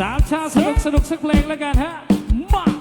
สามชาสนุกสนุกสักเพลงแล้วกันฮะ มา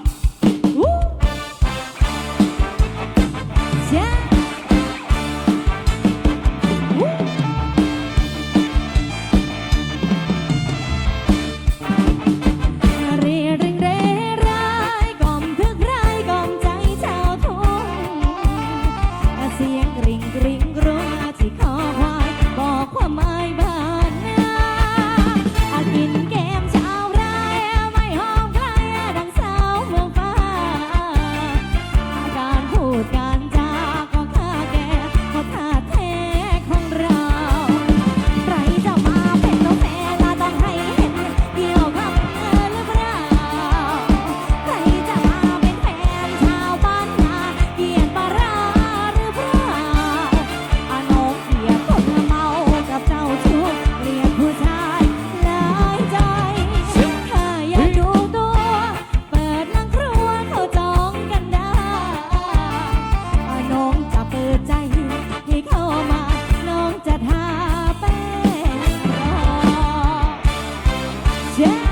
Yeah.